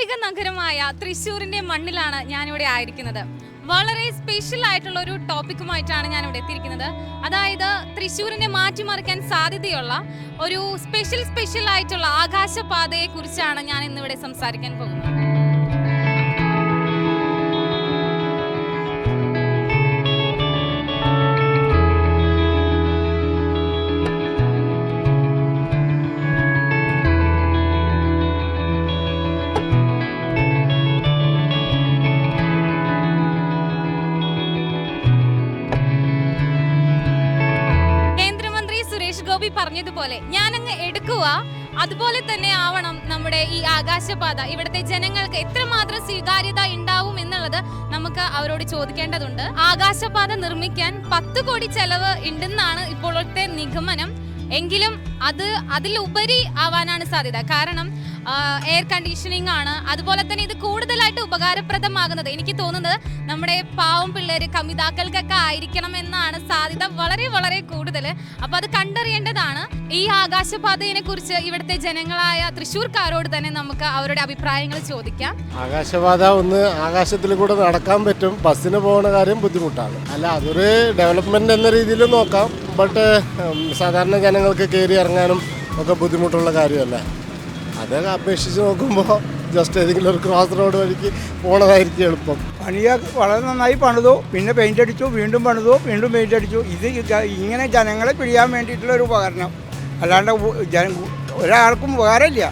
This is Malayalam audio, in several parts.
സാംസ്കാരിക നഗരമായ തൃശ്ശൂരിന്റെ മണ്ണിലാണ് ഞാനിവിടെ ആയിരിക്കുന്നത്. വളരെ സ്പെഷ്യൽ ആയിട്ടുള്ള ഒരു ടോപ്പിക്കുമായിട്ടാണ് ഞാൻ ഇവിടെ എത്തിയിരിക്കുന്നത്. അതായത് തൃശ്ശൂരിനെ മാറ്റിമറിക്കാൻ സാധ്യതയുള്ള ഒരു സ്പെഷ്യൽ സ്പെഷ്യൽ ആയിട്ടുള്ള ആകാശപാതയെ കുറിച്ചാണ് ഞാൻ ഇന്നിവിടെ സംസാരിക്കാൻ പോകുന്നത്. പറഞ്ഞതുപോലെ ഞാനങ്ങ് എടുക്കുക. അതുപോലെ തന്നെ ആവണം നമ്മുടെ ഈ ആകാശപാത. ഇവിടുത്തെ ജനങ്ങൾക്ക് എത്രമാത്രം സ്വീകാര്യത ഉണ്ടാവും എന്നുള്ളത് നമുക്ക് അവരോട് ചോദിക്കേണ്ടതുണ്ട്. ആകാശപാത നിർമ്മിക്കാൻ പത്ത് കോടി ചെലവ് ഉണ്ടെന്നാണ് ഇപ്പോഴത്തെ നിഗമനം. എങ്കിലും അത് അതിലുപരി ആവാനാണ് സാധ്യത. കാരണം എയർ കണ്ടീഷനിങ് ആണ്. അതുപോലെ തന്നെ ഇത് കൂടുതലായിട്ട് ഉപകാരപ്രദമാകുന്നത്. എനിക്ക് തോന്നുന്നത് നമ്മുടെ പാവം പിള്ളേർ കമിതാക്കൾക്കൊക്കെ ആയിരിക്കണം എന്നാണ് സാധ്യത വളരെ വളരെ കൂടുതൽ. അപ്പൊ അത് കണ്ടറിയേണ്ടതാണ്. ഈ ആകാശപാതയെ കുറിച്ച് ഇവിടുത്തെ ജനങ്ങളായ തൃശ്ശൂർക്കാരോട് തന്നെ നമുക്ക് അവരുടെ അഭിപ്രായങ്ങൾ ചോദിക്കാം. ആകാശപാത ഒന്ന് ആകാശത്തിൽ കൂടെ നടക്കാൻ പറ്റും. ബസ്സിന് പോകുന്ന കാര്യം ബുദ്ധിമുട്ടാണ്. അല്ല അതൊരു ഡെവലപ്മെന്റ് എന്ന രീതിയിൽ നോക്കാം. ബട്ട് സാധാരണ ജനങ്ങൾക്ക് കയറി ഇറങ്ങാനും ഒക്കെ ബുദ്ധിമുട്ടുള്ള കാര്യമല്ല? അത് അപേക്ഷിച്ച് നോക്കുമ്പോൾ ജസ്റ്റ് ഏതെങ്കിലും ഒരു ക്രോസ് റോഡ് വഴിക്ക് പോണതായിരിക്കും എളുപ്പം. പണിയ വളരെ നന്നായി പണിതു. പിന്നെ പെയിന്റ് അടിച്ചു വീണ്ടും പണിതു വീണ്ടും പെയിന്റ് അടിച്ചു. ഇത് ഇങ്ങനെ ജനങ്ങളെ പിടിയാൻ വേണ്ടിയിട്ടുള്ള ഒരു ഉപകരണം. അല്ലാണ്ട് ഒരാൾക്കും ഉപകാരമില്ല.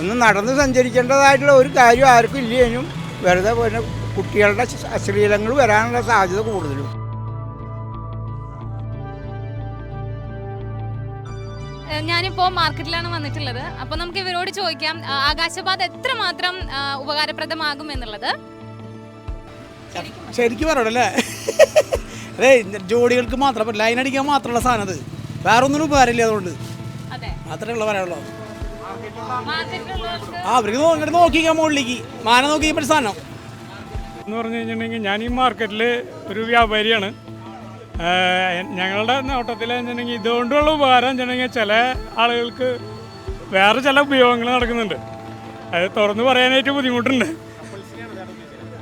ഒന്ന് നടന്ന് സഞ്ചരിക്കേണ്ടതായിട്ടുള്ള ഒരു കാര്യം ആർക്കും ഇല്ലേനും വെറുതെ പിന്നെ കുട്ടികളുടെ അശ്ലീലങ്ങൾ വരാനുള്ള സാധ്യത കൂടുതലും. ഏഹ് ഞാനിപ്പോ മാർക്കറ്റിലാണ് വന്നിട്ടുള്ളത്. അപ്പോൾ നമുക്ക് ഇവരോട് ചോദിക്കാം ആകാശപാത എത്രമാത്രം മാത്രം ഉപകാരപ്രദമാകും എന്നുള്ളത്. ശരിക്കും പറയണല്ലേ അതെ ജോഡികൾക്ക് മാത്രം ലൈൻ അടിക്കാൻ മാത്രമുള്ള സാധനം അത്. വേറെ ഒന്നിനും ഉപകാരമില്ല അതുകൊണ്ട്. അതെ. അത്രേ ഉള്ള പറയാനുള്ളൂ. ആ അവർക്ക് നോക്കിട്ട് ഇങ്ങോട്ട് നോക്കിക്കാൻ മുകളിലേക്ക്. മാന നോക്കിയപ്പോൾ സാധനം. എന്ന് പറഞ്ഞു കഴിഞ്ഞിട്ടുണ്ടെങ്കിൽ ഞാൻ ഈ മാർക്കറ്റിൽ ഒരു വ്യാപാരിയാണ്. ഞങ്ങളുടെ നോട്ടത്തിൽ വെച്ചിട്ടുണ്ടെങ്കിൽ ഇതുകൊണ്ടുള്ള ഉപകാരം വെച്ചിട്ടുണ്ടെങ്കിൽ ചില ആളുകൾക്ക് വേറെ ചില ഉപയോഗങ്ങൾ നടക്കുന്നുണ്ട്. അത് തുറന്ന് പറയാനായിട്ട് ബുദ്ധിമുട്ടുണ്ട്.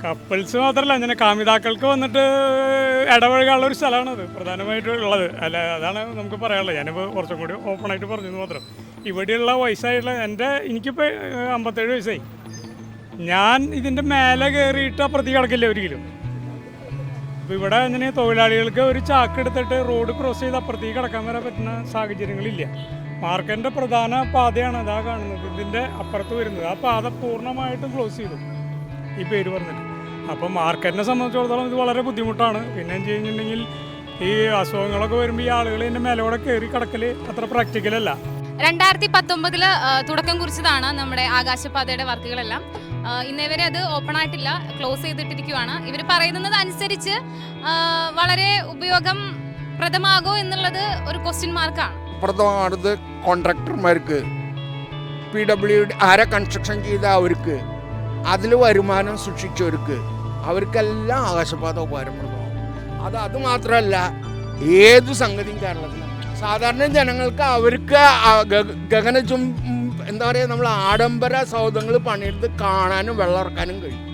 കപ്പിൾസ് മാത്രമല്ല അങ്ങനെ കാമിതാക്കൾക്ക് വന്നിട്ട് ഇടപഴകാനുള്ള ഒരു സ്ഥലമാണത് പ്രധാനമായിട്ടും ഉള്ളത്. അല്ല അതാണ് നമുക്ക് പറയാനുള്ളത്. ഞാനിപ്പോൾ കുറച്ചും കൂടി ഓപ്പണായിട്ട് പറഞ്ഞത് മാത്രം. ഇവിടെയുള്ള വയസ്സായിട്ടുള്ള എന്റെ എനിക്കിപ്പോൾ അമ്പത്തേഴ് വയസ്സായി. ഞാൻ ഇതിന്റെ മേലെ കയറിയിട്ട് അപ്പുറത്തേക്ക് കിടക്കില്ല ഒരിക്കലും. അപ്പോൾ ഇവിടെ അങ്ങനെ തൊഴിലാളികൾക്ക് ഒരു ചാക്ക് എടുത്തിട്ട് റോഡ് ക്രോസ് ചെയ്ത് അപ്പുറത്തേക്ക് കിടക്കാൻ വരെ പറ്റുന്ന സാഹചര്യങ്ങളില്ല. മാർക്കറ്റിന്റെ പ്രധാന പാതയാണ് അതാ കാണുന്നത്. ഇതിന്റെ അപ്പുറത്ത് വരുന്നത്. ആ പാത പൂർണമായിട്ടും ക്ലോസ് ചെയ്തു. ഈ പേര് പറഞ്ഞിട്ട്. അപ്പോൾ മാർക്കറ്റിനെ സംബന്ധിച്ചിടത്തോളം ഇത് വളരെ ബുദ്ധിമുട്ടാണ്. പിന്നെ എന്ത് കഴിഞ്ഞിട്ടുണ്ടെങ്കിൽ ഈ അസുഖങ്ങളൊക്കെ വരുമ്പോൾ ഈ ആളുകൾ ഇതിന്റെ മേലോടെ കയറി കിടക്കൽ അത്ര പ്രാക്ടിക്കലല്ല രണ്ടായിരത്തി പത്തൊമ്പതിൽ തുടക്കം കുറിച്ചതാണ് നമ്മുടെ ആകാശപാതയുടെ വർക്കുകളെല്ലാം. ഇന്നേ വരെ അത് ഓപ്പൺ ആയിട്ടില്ല ക്ലോസ് ചെയ്തിട്ടിരിക്കുവാണ്. ഇവർ പറയുന്നത് അനുസരിച്ച് വളരെ ഉപയോഗം പ്രദമാകോ എന്നുള്ളത് ഒരു ക്വസ്റ്റ്യൻ മാർക്കാണ് പ്രദമാണത് കോൺട്രാക്ടർമാർക്ക് പി ഡബ്ല്യു ആരെ കൺസ്ട്രക്ഷൻ ചെയ്ത അവർക്ക് അതിൽ വരുമാനം സൃഷ്ടിച്ചവർക്ക് അവർക്കെല്ലാം ആകാശപാത ഉപകാരപ്രദമാകും അത് അത് മാത്രമല്ല ഏതു സംഗതിയും കേരളത്തിൽ സാധാരണ ജനങ്ങൾക്ക് അവർക്ക് ഗഗനചും എന്താ പറയുക നമ്മൾ ആഡംബര സൗധങ്ങൾ പണിയെടുത്ത് കാണാനും വെള്ളം ഇറക്കാനും കഴിയും.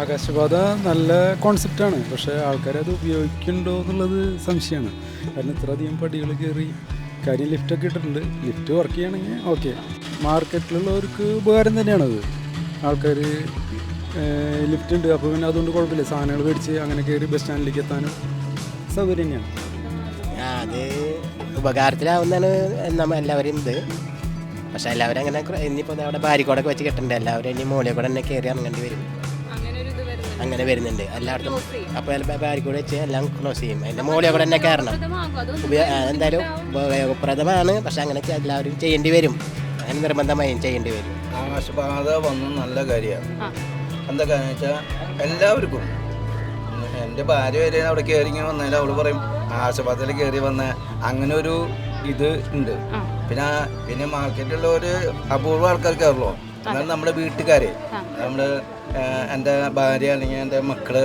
ആകാശപാത നല്ല കോൺസെപ്റ്റാണ് പക്ഷേ ആൾക്കാർ അത് ഉപയോഗിക്കുന്നുണ്ടോ എന്നുള്ളത് സംശയമാണ്. കാരണം ഇത്രയധികം പടികൾ കയറി കാര്യം ലിഫ്റ്റൊക്കെ ഇട്ടിട്ടുണ്ട്. ലിഫ്റ്റ് വർക്ക് ചെയ്യണമെങ്കിൽ ഓക്കെ മാർക്കറ്റിലുള്ളവർക്ക് ഉപകാരം തന്നെയാണത് ആൾക്കാർ ലിഫ്റ്റ് ഉണ്ട്. അപ്പോൾ പിന്നെ അതുകൊണ്ട് കുഴപ്പമില്ല. സാധനങ്ങൾ മേടിച്ച് അങ്ങനെ കയറി ബസ് സ്റ്റാൻഡിലേക്ക് എത്താനും സൗകര്യം തന്നെയാണ്. അത് ഉപകാരത്തിലാവുന്നതാണ് നമ്മൾ എല്ലാവരും ഇത്. പക്ഷെ എല്ലാവരും അങ്ങനെ ഇനിയിപ്പോൾ അവിടെ ബാരിക്കോടൊക്കെ വെച്ച് കെട്ടണ്ടേ? എല്ലാവരും ഇനി മോളിൽ കൂടെ തന്നെ കയറി ഇറങ്ങേണ്ടി വരും. അങ്ങനെ വരുന്നുണ്ട്. എല്ലായിടത്തും. അപ്പോൾ ബാരിക്കോട് വെച്ച് എല്ലാം ക്ലോസ് ചെയ്യും. അതിന്റെ മോളിൽ കൂടെ തന്നെ കയറണം. എന്തായാലും ഉപയോഗപ്രദമാണ്. പക്ഷെ അങ്ങനെ എല്ലാവരും ചെയ്യേണ്ടി വരും. അങ്ങനെ നിർബന്ധമായും ചെയ്യേണ്ടി വരും. ആകാശപാത വന്നു നല്ല കാര്യമാണ്. എന്താ കാര്യം വെച്ചാൽ എല്ലാവർക്കും. എന്റെ ഭാര്യ വരെ അവിടെ കയറി ഇങ്ങനെ വന്നാൽ അവൾ പറയും ആകാശപാതയിൽ കയറി വന്ന അങ്ങനെ ഒരു ഇത് ഉണ്ട്. പിന്നെ പിന്നെ മാർക്കറ്റിലുള്ള ഒരു അപൂർവ ആൾക്കാർക്കാണല്ലോ. എന്നാലും നമ്മുടെ വീട്ടുകാരെ. നമ്മൾ നമ്മുടെ എന്റെ ഭാര്യ അല്ലെങ്കിൽ എന്റെ മക്കൾ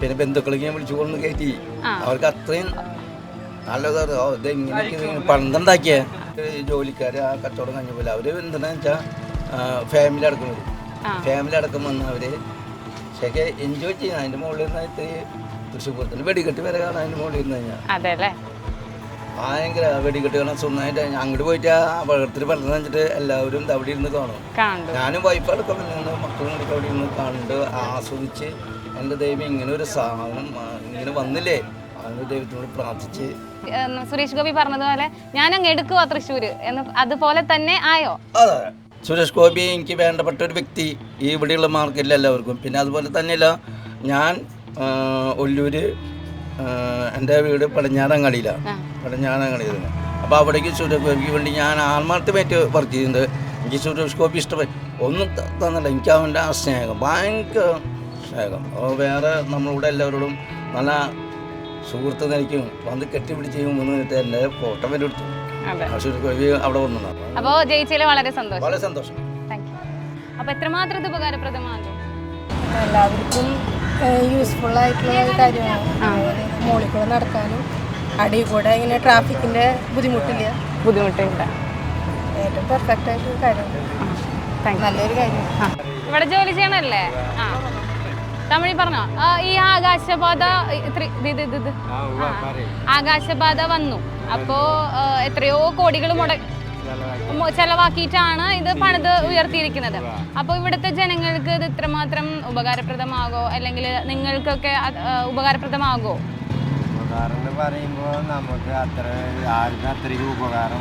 പിന്നെ ബന്ധുക്കളെ ഞാൻ വിളിച്ചു കൊണ്ടു കയറ്റി. അവർക്ക് അത്രയും നല്ലതാണ് ഇത് ഇങ്ങനെയൊക്കെ പണ്ടുണ്ടാക്കിയ ജോലിക്കാർ ആ കച്ചവടം കഴിഞ്ഞ പോലെ അവർ എന്താണെന്ന് വെച്ചാൽ ഫാമിലി അടക്കം വരും ഫാമിലി അടക്കം വന്ന് അവർ ശരിക്ക് എൻജോയ് ചെയ്യുന്ന അതിന്റെ മുകളിൽ നിന്നായിട്ട് തൃശ്ശൂർ പൂരത്തിന് വെടിക്കെട്ട് വരെ കാണാൻ അതിന്റെ മുകളിൽ ഇരുന്ന് കഴിഞ്ഞാൽ ഭയങ്കര വെടികെട്ടുകളും സ്വന്തമായിട്ട് അങ്ങോട്ട് പോയിട്ട് ആ വെള്ളത്തിൽ വെള്ളം വെച്ചിട്ട് എല്ലാവരും അവിടെ ഇരുന്ന് കാണും. ഞാനും വൈഫ് അടക്കം നിന്ന് മക്കളും കൂടി അവിടെ ഇരുന്ന് കണ്ട് ആസ്വദിച്ച് എന്റെ ദൈവം ഇങ്ങനെ ഒരു സാധനം ഇങ്ങനെ വന്നില്ലേ? അതിന് ദൈവത്തിനോട് പ്രാർത്ഥിച്ച്. ഏഹ് സുരേഷ് ഗോപി പറഞ്ഞതുപോലെ ഞാൻ അങ്ങ് എടുക്കുവാ തൃശ്ശൂര്. എന്ന് അതുപോലെ തന്നെ ആയോ? അതെ. സുരേഷ് ഗോപി എനിക്ക് വേണ്ടപ്പെട്ട ഒരു വ്യക്തി ഈ ഇവിടെയുള്ള മാർക്കറ്റിൽ എല്ലാവർക്കും. പിന്നെ അതുപോലെ തന്നെയല്ല ഞാൻ ഒല്ലൂര് എന്റെ വീട് പടിഞ്ഞാറങ്ങാടിയിലാണ്. പടിഞ്ഞാറങ്ങാടിയിൽ അപ്പോൾ അവിടേക്ക് എനിക്ക് വേണ്ടി ഞാൻ ആത്മാർത്ഥമായിട്ട് വർക്ക് ചെയ്യുന്നുണ്ട് എനിക്ക് സൂര്യോസ്കോപ്പ് ഇഷ്ടമായി ഒന്നും തന്നില്ല. എനിക്ക് അവന്റെ ആ സ്നേഹം ഭയങ്കര സ്നേഹം. അപ്പോൾ വേറെ നമ്മളിവിടെ എല്ലാവരോടും നല്ല സുഹൃത്ത് നിലയ്ക്കും വന്ന് കെട്ടിപ്പിടിച്ച് മുന്നിട്ട് എന്റെ ഫോട്ടോ വരെ എടുത്തു. അവിടെ വന്നു. അപ്പോൾ ജയിച്ചതിൽ വളരെ സന്തോഷം. വളരെ സന്തോഷം. യു എത്രമാത്രം ഇത് ഉപകാരപ്രദമാകും? എല്ലാവർക്കും യൂസ്ഫുൾ ആയിട്ടുള്ള കാര്യമാണ്. മുകളിൽ കൂടെ നടക്കാനും അടിയിൽ കൂടെ ഇങ്ങനെ ട്രാഫിക്കിന്റെ ബുദ്ധിമുട്ടില്ല? ബുദ്ധിമുട്ടില്ല. ഏറ്റവും പെർഫെക്റ്റ് ആയിട്ടുള്ള കാര്യം. നല്ലൊരു കാര്യം. ഇവിടെ ജോലി ചെയ്യണല്ലേ? ആ. തമിഴിൽ പറഞ്ഞോ? ഈ ആകാശപാത. ആകാശപാത വന്നു. അപ്പോ എത്രയോ കോടികൾ മുട ചെലവാക്കിയിട്ടാണ് ഇത് പണിത് ഉയർത്തിയിരിക്കുന്നത്. അപ്പോൾ ഇവിടുത്തെ ജനങ്ങൾക്ക് ഇത് ഇത്രമാത്രം ഉപകാരപ്രദമാകോ? അല്ലെങ്കിൽ നിങ്ങൾക്കൊക്കെ ഉപകാരപ്രദമാകോ? ഉപകാരം എന്ന് പറയുമ്പോൾ നമുക്ക് അത്ര ആർക്കും അത്രയ്ക്ക് ഉപകാരം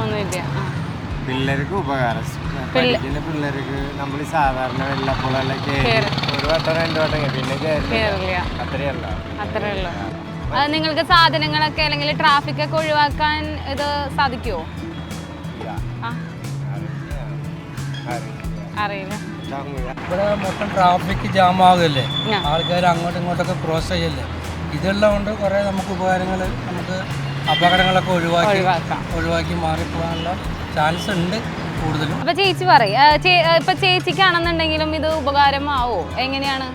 ഒന്നുമില്ല. പിള്ളേർക്ക് ഉപകാരം. പഠിക്കുന്ന പിള്ളേർക്ക് നമ്മൾ സാധാരണ വെള്ളപ്പുളെല്ലാം കയറി ഒരു വട്ടം രണ്ടു വട്ടം പിന്നെ അത്രയല്ല അത്രേ നിങ്ങൾക്ക് സാധനങ്ങളൊക്കെ അല്ലെങ്കിൽ ട്രാഫിക് ഒക്കെ ഒഴിവാക്കാൻ ഇത് സാധിക്കുമോ അറിയില്ല. ഇവിടെ മൊത്തം ട്രാഫിക് ജാം ആകല്ലേ? ആൾക്കാർ അങ്ങോട്ടും ഇങ്ങോട്ടൊക്കെ ക്രോസ് ചെയ്യല്ലേ? ഇതെല്ലാം കൊണ്ട് കുറേ നമുക്ക് ഉപകാരങ്ങൾ നമുക്ക് അപകടങ്ങളൊക്കെ ഒഴിവാക്കി ഒഴിവാക്കാം. ഒഴിവാക്കി മാറിപ്പോകാനുള്ള ചാൻസ് ഉണ്ട് കൂടുതലും. അപ്പൊ ചേച്ചി പറയും ഇപ്പൊ ചേച്ചിക്കാണെന്നുണ്ടെങ്കിലും ഇത് ഉപകാരമാവോ? എങ്ങനെയാണ്?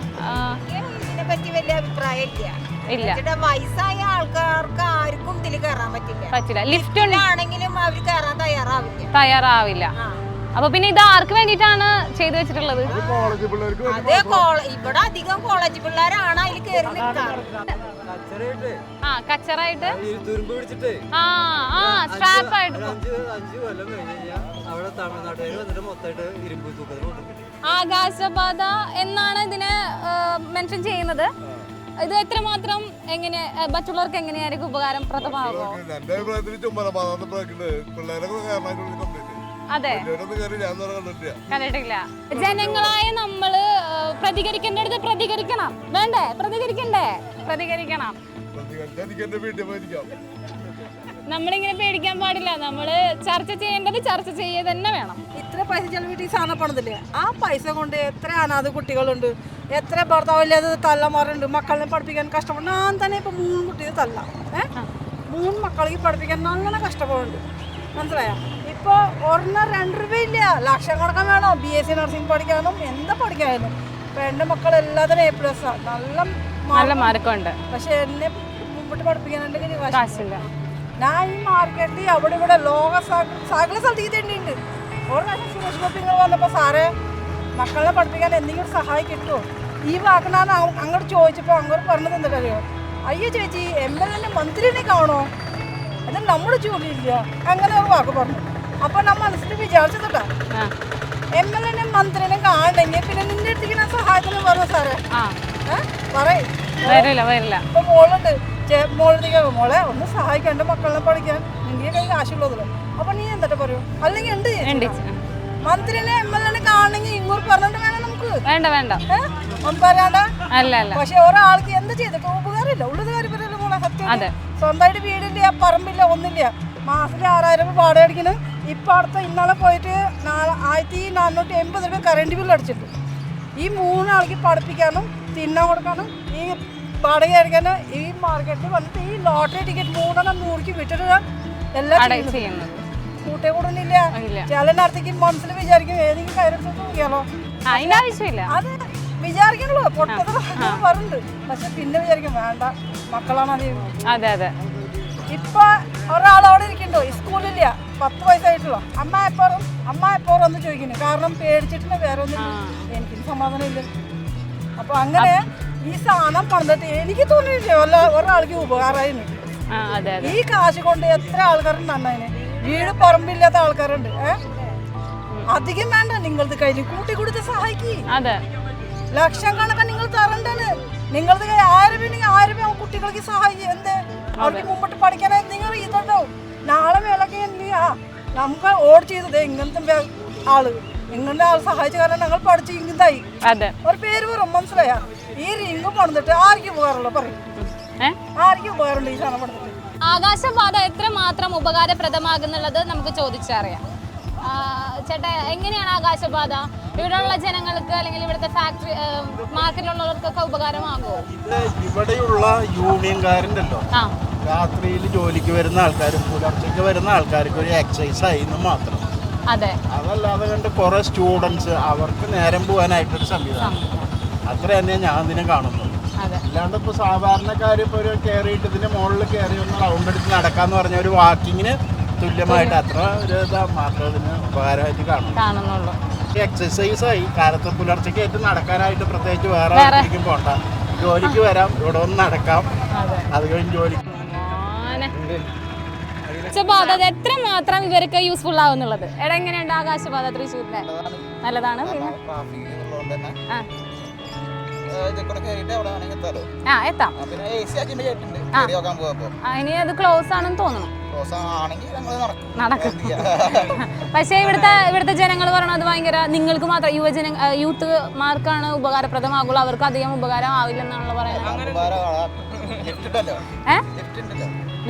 ഇതിനെ പറ്റി വലിയ അഭിപ്രായം ഇല്ല. ഇല്ല. വയസ്സായ ആൾക്കാർക്ക് ആർക്കും ഇതിൽ കയറാൻ പറ്റില്ല. പറ്റില്ല. ലിഫ്റ്റ് ആണെങ്കിലും അവർ കയറാൻ തയ്യാറാവില്ല. തയ്യാറാവില്ല. അപ്പൊ പിന്നെ ഇത് ആർക്ക് വേണ്ടിയിട്ടാണ് ചെയ്തു വെച്ചിട്ടുള്ളത്? കോളേജ് പിള്ളേർക്ക് അതേ ഇവിടെ അധികം കോളേജ് പിള്ളേരാണ് അതിൽ കയറി ആ കച്ചറായിട്ട്? തുരുമ്പ് പിടിച്ചിട്ട്. ആ ആ സ്ട്രാപ്പ് ആയിട്ട് അഞ്ച് അഞ്ച് കൊല്ലം കഴിഞ്ഞ് കഴിഞ്ഞാൽ അവിടെ തമിഴ്നാട്ടുകാർ വന്നിട്ട് മൊത്തമായിട്ട് ഇരുമ്പ് ആകാശപാത എന്നാണ് ഇതിനെ മെൻഷൻ ചെയ്യുന്നത്. ഇത് എത്രമാത്രം എങ്ങനെ മറ്റുള്ളവർക്ക് എങ്ങനെയായിരിക്കും ഉപകാരം പ്രദമാകുമോ എന്റെ അഭിപ്രായത്തിൽ പിള്ളേരൊക്കെ അതെ. കണ്ടിട്ടില്ല. ജനങ്ങളായ നമ്മൾ പ്രതികരിക്കേണ്ടടുത്ത് പ്രതികരിക്കണം. വേണ്ടേ? പ്രതികരിക്കണ്ടേ? പ്രതികരിക്കണം. നമ്മളിങ്ങനെ പേടിക്കാൻ പാടില്ല. നമ്മൾ ചർച്ച ചെയ്യേണ്ടത് ചർച്ച ചെയ്യുക തന്നെ വേണം. ഇത്ര പൈസ ചെലവിട്ട് ഈ സാധനം പണിതില്ലേ? ആ പൈസ കൊണ്ട് എത്ര അനാഥ കുട്ടികളുണ്ട്? എത്ര ഭർത്താവില്ലാതെ തള്ളമാരുണ്ട്? മക്കളെ പഠിപ്പിക്കാൻ കഷ്ടപ്പെടും. ഞാൻ തന്നെ ഇപ്പൊ മൂന്ന് കുട്ടിയെ തല്ല ഏഹ് മൂന്ന് മക്കളെ പഠിപ്പിക്കാൻ അങ്ങനെ കഷ്ടപ്പെടുന്നുണ്ട് മനസ്സിലായോ? ഇപ്പൊ ഒരെണ്ണം രണ്ട് രൂപയില്ല. ലക്ഷം കണക്കാൻ വേണം. ബി എസ് സി നഴ്സിംഗ് പഠിക്കാനും എന്ത് പഠിക്കാനും. ഇപ്പം എന്റെ മക്കൾ എല്ലാത്തിനും എ പ്ലസ് ആണ് നല്ല നല്ല മാർക്ക് മാർക്കുണ്ട്. പക്ഷെ എന്നെ മുമ്പോട്ട് പഠിപ്പിക്കാനുണ്ടെങ്കിൽ കാശില്ല. ഞാൻ ഈ മാർക്കറ്റിൽ അവിടെ ഇവിടെ ലോക സകല സ്ഥലത്തേക്ക് തേണ്ടിയുണ്ട് ഒരു പ്രാവശ്യം സുരേഷ് ഗോപി ഇങ്ങനെ വന്നപ്പോൾ സാറേ മക്കളെ പഠിപ്പിക്കാൻ എന്തെങ്കിലും സഹായം കിട്ടുമോ ഈ വാക്ക് ഞാൻ അ- അങ്ങോട്ട് ചോദിച്ചപ്പോൾ അങ്ങോട്ട് പറഞ്ഞത് എന്താ അറിയോ അയ്യോ ചേച്ചി എം എൽ എന്നെ മന്ത്രിനെ കാണോ അത് നമ്മുടെ ജോലിയില്ല. അങ്ങനെ ഒരു വാക്ക് പറഞ്ഞു. അപ്പോൾ ഞാൻ മനസ്സിൽ വിചാരിച്ചതാ ആ. എം എൽ എന്നെ മന്ത്രിനെ കാണണെങ്കിൽ പിന്നെ നിന്റെ അടുത്തേക്ക് ഞാൻ സഹായത്തിന് പറഞ്ഞു സാറേ? പറയേ. വരില്ല വരില്ല. ഇപ്പൊ മോളുണ്ട്. മോളത്തേക്ക് മോളെ ഒന്ന് സഹായിക്കാം എന്റെ മക്കളെ പഠിക്കാൻ. നിന്റെ കയ്യിൽ കാശുള്ളതല്ലോ അപ്പൊ നീ എന്നിട്ട് പറയൂ? അല്ലെങ്കിൽ ഉണ്ട് മന്ത്രിനെ എം എൽ എനെ കാണണെങ്കിൽ ഇങ്ങോട്ട് പറഞ്ഞിട്ട് വേണം നമുക്ക്. വേണ്ട വേണ്ട. പറയാണ്ട. അല്ല അല്ല. പക്ഷെ ഒരാൾക്ക് എന്ത് ചെയ്തിട്ട് ഉപകാരമില്ല. ഉള്ളത് കാര്യം പറയല്ലോ മോളെ സത്യം. സ്വന്തമായിട്ട് വീടില്ല പറമ്പില്ല ഒന്നില്ല മാസത്തിൽ ആറായിരം രൂപ വാടക അടിക്കുന്നു ഇപ്പോൾ അടുത്ത ഇന്നാളെ പോയിട്ട് ആയിരത്തി നാനൂറ്റി എൺപത് രൂപ കറണ്ട് ബില്ല് അടിച്ചിട്ടുണ്ട്. ഈ മൂന്നാൾക്ക് പഠിപ്പിക്കാനും തിന്നാൻ കൊടുക്കാനും ഈ വാടക അടിക്കാനും ഈ മാർക്കറ്റിൽ വന്നിട്ട് ഈ ലോട്ടറി ടിക്കറ്റ് മൂന്നെണ്ണം നൂറിക്ക് വിട്ടിട്ട് എല്ലാം ചെയ്യുന്നത്. കൂട്ടേ കൂടുന്നില്ല. ചില നേരത്തേക്ക് മനസ്സിൽ വിചാരിക്കും ഏതെങ്കിലും കയറി നോക്കിയാലോ അത് വിചാരിക്കണല്ലോ. പൊട്ടത്തിൽ പറഞ്ഞിട്ടുണ്ട്. പക്ഷെ പിന്നെ വിചാരിക്കും വേണ്ട. മക്കളാണ് അതെ അതെ. ഇപ്പൊ ഒരാൾ അവിടെ ഇരിക്കണ്ടോ സ്കൂളില്ല പത്ത് വയസ്സായിട്ടുള്ളൂ. അമ്മ എപ്പോഴും അമ്മ എപ്പോഴും ഒന്ന് ചോദിക്കുന്നു. കാരണം പേടിച്ചിട്ടില്ല വേറെ ഒന്നും എനിക്ക് സമാധാനം ഇല്ല അപ്പൊ അങ്ങനെ ഈ സാധനം പണിതിട്ട് എനിക്ക് തോന്നിയില്ല ഒരാൾക്ക് ഉപകാരമായിരുന്നു. ഈ കാശ് കൊണ്ട് എത്ര ആൾക്കാരുണ്ട് അണ്ണതിന് വീട് പറമ്പില്ലാത്ത ആൾക്കാരുണ്ട്. ഏ? അധികം വേണ്ട. നിങ്ങളത് കയ്യിൽ കൂട്ടി കൊടുത്ത് സഹായിക്കി. ലക്ഷം കണക്കാൻ നിങ്ങൾ തരണ്ടാണ് നിങ്ങളത് ആയിരം രൂപ ആയിരം രൂപ കുട്ടികൾക്ക് സഹായിക്കും. എന്ത്? അവർക്ക് മുമ്പോട്ട് പഠിക്കാനായി നിങ്ങൾ ഇതുണ്ടാവും നാളെ വിളക്ക് എന്തിയാ നമുക്ക് ഓട് ചെയ്തത് ഇങ്ങനത്തെ ആൾ. ഇങ്ങനത്തെ ആൾ സഹായിച്ച കാരണം ഞങ്ങൾ പഠിച്ച് ഇങ്ങനത്തായി. അതെ. ഒരു പേര് പറയും മനസ്സിലായ? ഈ റിങ് പണിതിട്ട് ആർക്കും ഉപകാരമുള്ള പറയും ആർക്കും ഉപകാരമുണ്ട് ഈ സാധനം പണിതിട്ട്. എത്ര മാത്രം ഉപകാരപ്രദമാകുന്നുള്ളത് നമുക്ക് ചോദിച്ചറിയാം. ചേട്ടാ എങ്ങനെയാണ് ആകാശപാത? ഇവിടെയുള്ള ജനങ്ങൾക്ക് അല്ലെങ്കിൽ ഇവിടുത്തെ ഫാക്ടറി മാർക്കറ്റിലുള്ളവർക്കൊക്കെ ഉപകാരമാകുമോ? ഇത് ഇവിടെയുള്ള യൂണിയൻകാരുണ്ടല്ലോ. രാത്രിയിൽ ജോലിക്ക് വരുന്ന ആൾക്കാരും പുലർച്ചയ്ക്ക് വരുന്ന ആൾക്കാർക്ക് ഒരു എക്സസൈസ് ആയി എന്ന് മാത്രം. അതെ. അതല്ലാതെ കണ്ട് കുറെ സ്റ്റുഡൻസ് അവർക്ക് നേരം പോകാനായിട്ടൊരു സംവിധാനം. അത്ര തന്നെ ഞാൻ ഇതിനെ കാണുന്നു അല്ലാണ്ട് ഇപ്പോൾ സാധാരണക്കാർ ഇപ്പോൾ ഒരു കയറിയിട്ട് ഇതിന്റെ മുകളിൽ കയറി ഒന്ന് റൗണ്ട് എടുത്ത് നടക്കാന്ന് പറഞ്ഞ ഒരു വാക്കിങ്ങിന് തുല്യമായിട്ട് അത്ര ഒരു ഇതാ മാത്രം അതിന് ഉപകാരമായിട്ട് കാണും കാണുന്നുള്ളൂ. എക്സസൈസ് ആയി കാലത്ത് പുലർച്ചയ്ക്ക് ഏറ്റവും നടക്കാനായിട്ട് പ്രത്യേകിച്ച് വേറെ. ആർക്കും പോണ്ട. ജോലിക്ക് വരാം ഇവിടെ ഒന്ന് നടക്കാം. അതെ. കഴിഞ്ഞ് ജോലിക്ക് എത്ര ആകാശപാത അത് എത്രമാത്രം ഇവർക്ക് യൂസ്ഫുൾ ആവുന്നുള്ളത് എടാ എങ്ങനെയുണ്ട് ആകാശപാത തൃശ്ശൂരിലെ നല്ലതാണ്. പിന്നെ? ആ. എത്താം. ഇനി അത് ക്ലോസ് ആണെന്ന് തോന്നുന്നു. നടക്കും. പക്ഷേ ഇവിടുത്തെ ഇവിടുത്തെ ജനങ്ങൾ പറയണത് ഭയങ്കര നിങ്ങൾക്ക് മാത്രം യുവജന യൂത്ത് മാർക്കാണ് ഉപകാരപ്രദമാകുള്ളൂ. അവർക്ക് അധികം ഉപകാരം ആവില്ലെന്നാണല്ലോ പറയുന്നത്.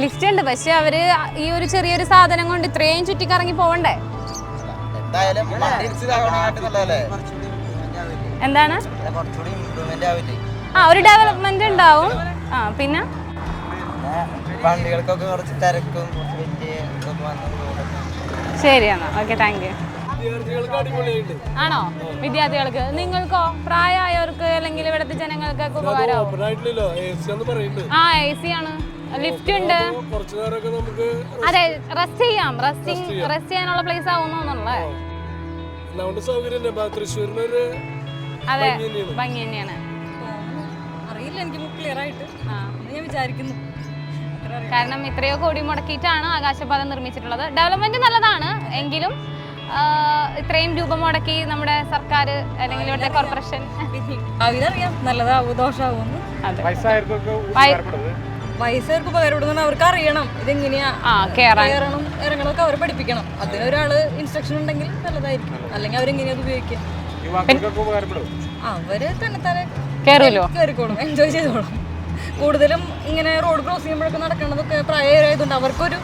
ലിഫ്റ്റ് ഉണ്ട്. പക്ഷെ അവർ ഈ ഒരു ചെറിയൊരു സാധനം കൊണ്ട് ഇത്രയും ചുറ്റിക്കറങ്ങി പോവണ്ടേ? എന്താണ്? ആ ഒരു ഡെവലപ്മെന്റ് ഉണ്ടാവും. ആ പിന്നെ? വണ്ടികൾക്കൊക്കെ കുറച്ച് തിരക്കും ശരി എന്നാ. ഓക്കെ താങ്ക് യു ആണോ? വിദ്യാർത്ഥികൾക്ക്. നിങ്ങൾക്കോ? പ്രായമായവർക്ക് അല്ലെങ്കിൽ ഇവിടുത്തെ ജനങ്ങൾക്കൊക്കെ ഉപകാരമാവും? ആ എ സി ആണ്. ലിഫ്റ്റ് ഉണ്ട്. അതെ റെസ്റ്റ് ചെയ്യാം. റെസ്റ്റിംഗ് റെസ്റ്റ് ചെയ്യാനുള്ള പ്ലേസ് ആവുന്നു തൃശ്ശൂരിനൊരു അതെ ഭംഗി തന്നെയാണ്. അറിയില്ല എനിക്ക് ക്ലിയർ ആയിട്ട്. ഞാൻ വിചാരിക്കുന്നു. കാരണം ഇത്രയോ കോടി മുടക്കിയിട്ടാണ് ആകാശപാത നിർമ്മിച്ചിട്ടുള്ളത്. ഡെവലപ്മെന്റ് നല്ലതാണ് എങ്കിലും ഇത്രയും രൂപ മുടക്കി നമ്മുടെ സർക്കാർ അല്ലെങ്കിൽ ഇവിടുത്തെ കോർപ്പറേഷൻ അവരറിയാം നല്ലതാവോ വയസ്സുകാർക്ക് ഉപകാരപ്പെടുന്ന അവർക്ക് അറിയണം ഇതെങ്ങനെയാ? കയറണം ഇറങ്ങണമൊക്കെ അവരെ പഠിപ്പിക്കണം. അതിനൊരാൾ ഇൻസ്ട്രക്ഷൻ ഉണ്ടെങ്കിൽ നല്ലതായിരിക്കും. അല്ലെങ്കിൽ അവരെങ്ങനെയാ ഉപയോഗിക്കുക? അവർ തന്നെ തന്നെ കേറുമല്ലോ കയറിക്കോളും എൻജോയ് ചെയ്തോളും. കൂടുതലും ഇങ്ങനെ റോഡ് ക്രോസ് ചെയ്യുമ്പോഴൊക്കെ നടക്കുന്നതൊക്കെ പ്രായമായതുകൊണ്ട് അവർക്കൊരു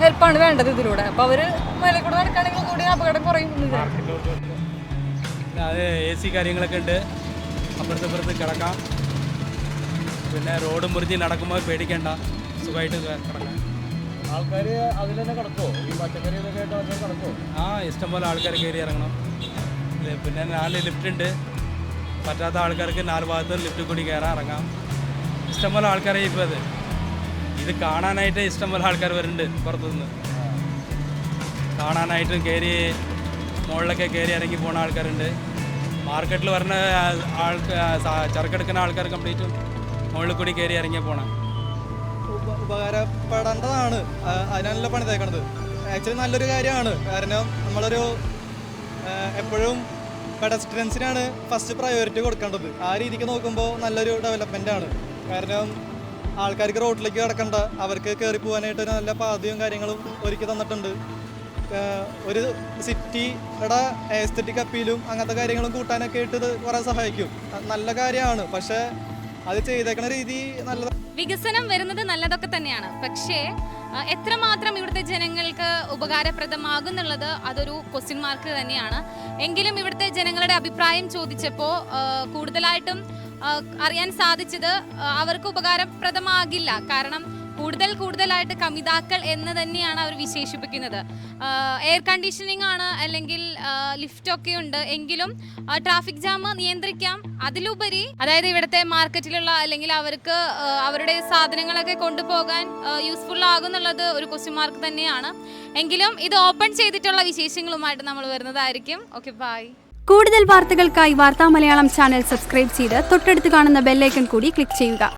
ഹെൽപ്പാണ് വേണ്ടത് ഇതിലൂടെ. അപ്പൊ അവർ മേലെ കൂടെ നടക്കുകയാണെങ്കിൽ കൂടി അപകടം കുറയും. എന്ന് വിചാരിക്കും. അത് എ സി കാര്യങ്ങളൊക്കെ ഉണ്ട്. അപ്പുറത്ത് ഇപ്പുറത്ത് കിടക്കാം. പിന്നെ റോഡ് മുറിഞ്ഞ് നടക്കുമ്പോൾ പേടിക്കണ്ട. സുഖമായിട്ട് കിടക്കാം. ആൾക്കാർ അതിൽ തന്നെ കിടക്കുമോ ഈ പച്ചക്കറി ഇതൊക്കെ ആയിട്ട് കിടക്കുമോ ആ ഇഷ്ടംപോലെ ആൾക്കാർ കയറി ഇറങ്ങണം. പിന്നെ നാല് ലിഫ്റ്റ് ഉണ്ട്. പറ്റാത്ത ആൾക്കാർക്ക് നാല് ഭാഗത്ത് ലിഫ്റ്റ് കൂടി കയറാൻ ഇറങ്ങാം. ഇഷ്ടംപോലെ ആൾക്കാരെ ഇപ്പോൾ അത്. ഇത് കാണാനായിട്ട് ഇഷ്ടംപോലെ ആൾക്കാർ വരുന്നുണ്ട് പുറത്തുനിന്ന്. കാണാനായിട്ടും കയറി മുകളിലൊക്കെ കയറി ഇറങ്ങി പോകുന്ന ആൾക്കാരുണ്ട്. മാർക്കറ്റിൽ വരുന്ന ആൾക്ക് ചരക്കെടുക്കുന്ന ആൾക്കാർ കംപ്ലീറ്റും മുകളിൽ കൂടി കയറി ഇറങ്ങി പോകണം ഉപകാരപ്പെടേണ്ടതാണ്. ആ, അതിനാണല്ലോ പണിതേക്കണത്. ആക്ച്വലി നല്ലൊരു കാര്യമാണ്. കാരണം നമ്മളൊരു എപ്പോഴും പെഡസ്ട്രിയൻസിനാണ് ഫസ്റ്റ് പ്രയോറിറ്റി കൊടുക്കേണ്ടത്. ആ രീതിക്ക് നോക്കുമ്പോൾ നല്ലൊരു ഡെവലപ്മെന്റ് ആണ്. കാരണം ആൾക്കാർക്ക് റോഡിലേക്ക് കിടക്കണ്ട. അവർക്ക് കയറി പോകാനായിട്ട് നല്ല പാതയും കാര്യങ്ങളും ഒരുക്കി തന്നിട്ടുണ്ട്. ഒരു സിറ്റിയുടെ എസ്തറ്റിക് അപ്പീലും അങ്ങനത്തെ കാര്യങ്ങളും കൂട്ടാനൊക്കെ ആയിട്ട് ഇത് കുറേ സഹായിക്കും. നല്ല കാര്യമാണ്. പക്ഷേ അത് ചെയ്തേക്കുന്ന രീതി നല്ല വികസനം വരുന്നത് നല്ലതൊക്കെ തന്നെയാണ്. പക്ഷേ എത്രമാത്രം ഇവിടുത്തെ ജനങ്ങൾക്ക് ഉപകാരപ്രദമാകുന്നുള്ളത് അതൊരു ക്വസ്റ്റ്യൻ മാർക്ക് തന്നെയാണ്. എങ്കിലും ഇവിടുത്തെ ജനങ്ങളുടെ അഭിപ്രായം ചോദിച്ചപ്പോൾ കൂടുതലായിട്ടും അറിയാൻ സാധിച്ചത് അവർക്ക് ഉപകാരപ്രദമാകില്ല. കാരണം കൂടുതൽ കൂടുതലായിട്ട് കമിതാക്കൾ എന്ന് തന്നെയാണ് അവർ വിശേഷിപ്പിക്കുന്നത്. എയർ കണ്ടീഷനിങ് ആണ് അല്ലെങ്കിൽ ലിഫ്റ്റ് ഒക്കെ ഉണ്ട് എങ്കിലും ട്രാഫിക് ജാം നിയന്ത്രിക്കാം. അതിലുപരി അതായത് ഇവിടുത്തെ മാർക്കറ്റിലുള്ള അല്ലെങ്കിൽ അവർക്ക് അവരുടെ സാധനങ്ങളൊക്കെ കൊണ്ടുപോകാൻ യൂസ്ഫുൾ ആകുന്നുള്ളത് ഒരു ക്വസ്റ്റ്യൻ മാർക്ക് തന്നെയാണ്. എങ്കിലും ഇത് ഓപ്പൺ ചെയ്തിട്ടുള്ള വിശേഷങ്ങളുമായിട്ട് നമ്മൾ വരുന്നതായിരിക്കും. ഓക്കെ ബൈ കൂടുതൽ വാർത്തകൾക്കായി വാർത്താ മലയാളം ചാനൽ സബ്സ്ക്രൈബ് ചെയ്ത് തൊട്ടടുത്ത് കാണുന്ന ബെല്ലൈക്കൺ കൂടി ക്ലിക്ക് ചെയ്യുക.